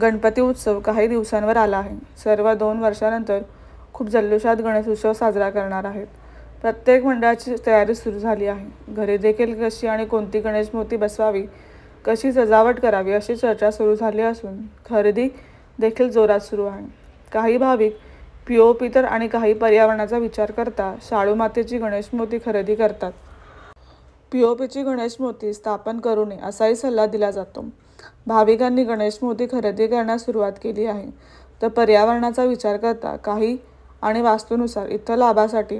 गणपती उत्सव काही दिवसांवर आला आहे. सर्व दोन वर्षानंतर खूप जल्लोषात गणेश उत्सव साजरा करणार आहेत. प्रत्येक मंडळाची तयारी सुरू झाली आहे. घरी देखील कशी आणि कोणती गणेश मूर्ती बसवावी कशी सजावट करावी अशी चर्चा सुरू झाली असून खरेदी देखील जोरात सुरू आहे. काही भाविक पी ओ पी तर आणि काही पर्यावरणाचा विचार करता शाळू मातेची गणेश मूर्ती खरेदी करतात. पी ओ पीची गणेश मूर्ती स्थापन करू नये असाही सल्ला दिला जातो. भाविकांनी गणेश मूर्ती खरेदी करण्यास सुरुवात केली आहे. तर पर्यावरणाचा विचार करता काही आणि वास्तूनुसार इतर लाभासाठी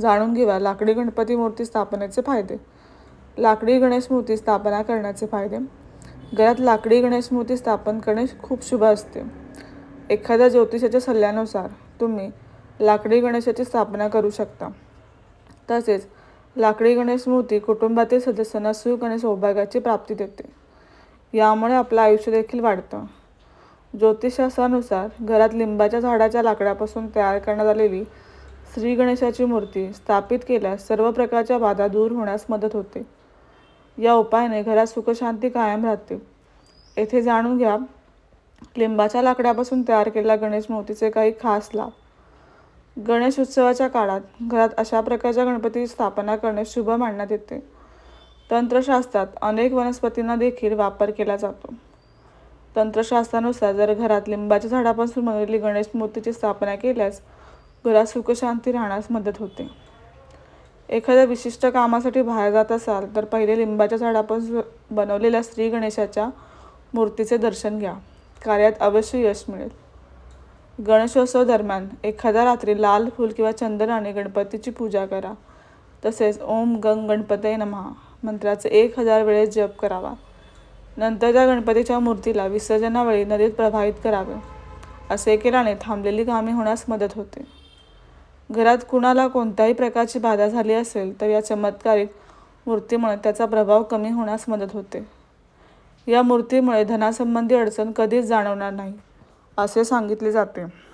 जाणून घेवा. लाकडी गणपती मूर्ती स्थापनेचे फायदे. लाकडी गणेश मूर्ती स्थापना करण्याचे फायदे. घरात लाकडी गणेश मूर्ती स्थापन करणे खूप शुभ असते. एखाद्या ज्योतिषाच्या सल्ल्यानुसार तुम्ही लाकडी गणेशाची स्थापना करू शकता. तसेच लाकडी गणेश मूर्ती कुटुंबातील सदस्यांना सुख आणि सौभाग्याची प्राप्ती देते. यामुळे आपलं आयुष्य देखील वाढतं. ज्योतिषशास्त्रानुसार घरात लिंबाच्या झाडाच्या लाकडापासून तयार करण्यात आलेली श्री गणेशाची मूर्ती स्थापित केल्यास सर्व प्रकारच्या बाधा दूर होण्यास मदत होते. या उपायाने घरात सुखशांती कायम राहते. येथे जाणून घ्या लिंबाच्या लाकडापासून तयार केलेल्या गणेश मूर्तीचे काही खास लाभ. गणेश उत्सवाच्या काळात घरात अशा प्रकारच्या गणपतीची स्थापना करणे शुभ मानण्यात येते. तंत्रशास्त्रात अनेक वनस्पतींना देखील वापर केला जातो. तंत्रशास्त्रानुसार जर घरात लिंबाच्या झाडापासून बनवलेली गणेश मूर्तीची स्थापना केल्यास घरात सुखशांती राहण्यास मदत होते. एखाद्या विशिष्ट कामासाठी बाहेर जात असाल तर पहिले लिंबाच्या झाडापासून बनवलेल्या श्री गणेशाच्या मूर्तीचे दर्शन घ्या. कार्यात अवश्य यश मिळेल. गणेशोत्सव दरम्यान एखाद्या रात्री लाल फूल किंवा चंदनाने गणपतीची पूजा करा. तसेच ओम गंग गणपते नमहा मंत्राचे एक हजार वेळेस जप करावा. नंतर त्या गणपतीच्या मूर्तीला विसर्जनावेळी नदीत प्रवाहित करावे. असे केल्याने थांबलेली कामे होण्यास मदत होते. घरात कुणाला कोणत्याही प्रकारची बाधा झाली असेल तर या चमत्कारिक मूर्तीमुळे त्याचा प्रभाव कमी होण्यास मदत होते. या मूर्तीमुळे धनासंबंधी अडचण कधीच जाणवणार नाही असे सांगितले जाते.